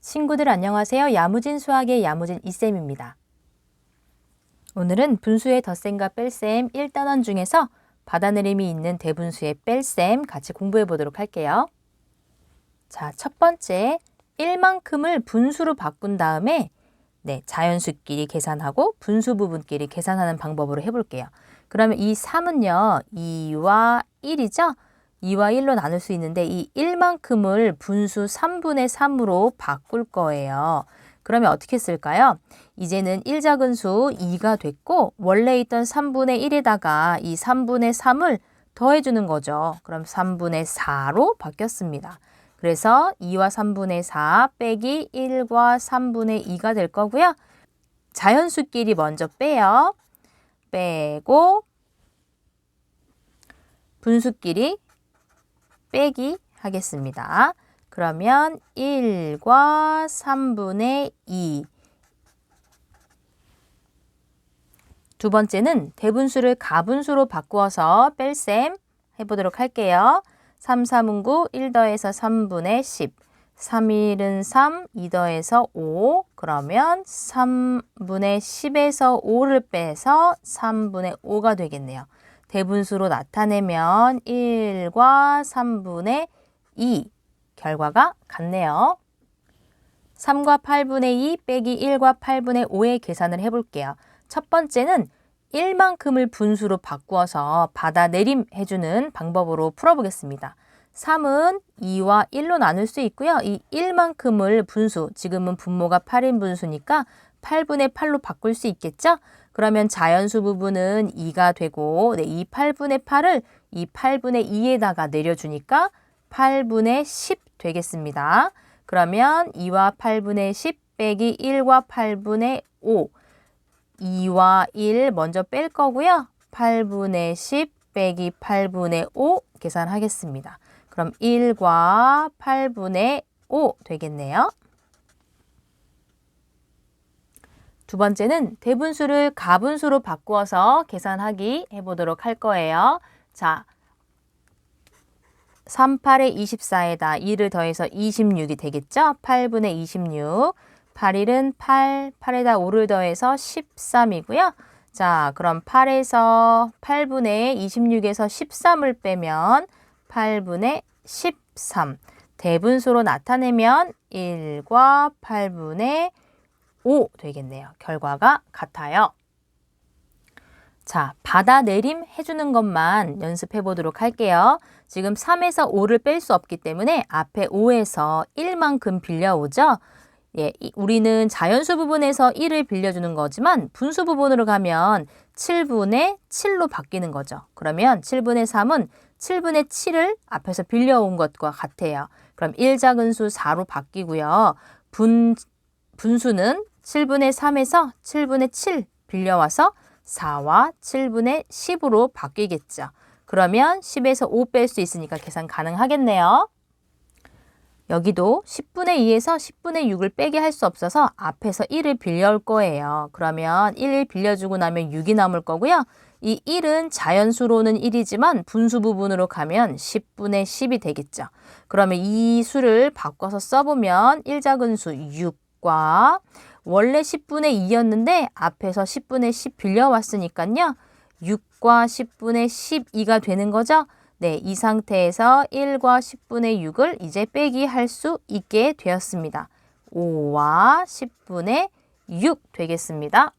친구들 안녕하세요. 야무진 수학의 야무진 이쌤입니다. 오늘은 분수의 덧셈과 뺄셈 1단원 중에서 받아내림이 있는 대분수의 뺄셈 같이 공부해 보도록 할게요. 자, 첫 번째 1만큼을 분수로 바꾼 다음에 네, 자연수끼리 계산하고 분수 부분끼리 계산하는 방법으로 해볼게요. 그러면 이 3은요, 2와 1이죠? 2와 1로 나눌 수 있는데 이 1만큼을 분수 3분의 3으로 바꿀 거예요. 그러면 어떻게 쓸까요? 이제는 1작은 수 2가 됐고 원래 있던 3분의 1에다가 이 3분의 3을 더해주는 거죠. 그럼 3분의 4로 바뀌었습니다. 그래서 2와 3분의 4 빼기 1과 3분의 2가 될 거고요. 자연수끼리 먼저 빼요. 빼고 분수끼리 빼기 하겠습니다. 그러면 1과 3분의 2. 두 번째는 대분수를 가분수로 바꾸어서 뺄셈 해보도록 할게요. 3, 3은 9, 1 더해서 3분의 10. 3, 1은 3, 2 더해서 5. 그러면 3분의 10에서 5를 빼서 3분의 5가 되겠네요. 대분수로 나타내면 1과 3분의 2 결과가 같네요. 3과 8분의 2 빼기 1과 8분의 5의 계산을 해볼게요. 첫 번째는 1만큼을 분수로 바꾸어서 받아내림 해주는 방법으로 풀어보겠습니다. 3은 2와 1로 나눌 수 있고요. 이 1만큼을 분수, 지금은 분모가 8인 분수니까 8분의 8로 바꿀 수 있겠죠? 그러면 자연수 부분은 2가 되고 네, 이 8분의 8을 이 8분의 2에다가 내려주니까 8분의 10 되겠습니다. 그러면 2와 8분의 10 빼기 1과 8분의 5 2와 1 먼저 뺄 거고요. 8분의 10 빼기 8분의 5 계산하겠습니다. 그럼 1과 8분의 5 되겠네요. 두 번째는 대분수를 가분수로 바꾸어서 계산하기 해보도록 할 거예요. 자, 3, 8에 24에다 2를 더해서 26이 되겠죠? 8분의 26. 8, 1은 8, 8에다 5를 더해서 13이고요. 자, 그럼 8에서 8분의 26에서 13을 빼면 8분의 13. 대분수로 나타내면 1과 8분의 5 되겠네요. 결과가 같아요. 자, 받아내림 해주는 것만 연습해 보도록 할게요. 지금 3에서 5를 뺄 수 없기 때문에 앞에 5에서 1만큼 빌려오죠. 예, 우리는 자연수 부분에서 1을 빌려주는 거지만 분수 부분으로 가면 7분의 7로 바뀌는 거죠. 그러면 7분의 3은 7분의 7을 앞에서 빌려온 것과 같아요. 그럼 1작은 수 4로 바뀌고요. 분, 분수는 7분의 3에서 7분의 7 빌려와서 4와 7분의 10으로 바뀌겠죠. 그러면 10에서 5 뺄 수 있으니까 계산 가능하겠네요. 여기도 10분의 2에서 10분의 6을 빼게 할 수 없어서 앞에서 1을 빌려올 거예요. 그러면 1을 빌려주고 나면 6이 남을 거고요. 이 1은 자연수로는 1이지만 분수 부분으로 가면 10분의 10이 되겠죠. 그러면 이 수를 바꿔서 써보면 1 작은 수 6과 원래 10분의 2였는데 앞에서 10분의 10 빌려왔으니까요. 6과 10분의 12가 되는 거죠. 네, 이 상태에서 1과 10분의 6을 이제 빼기 할 수 있게 되었습니다. 5와 10분의 6 되겠습니다.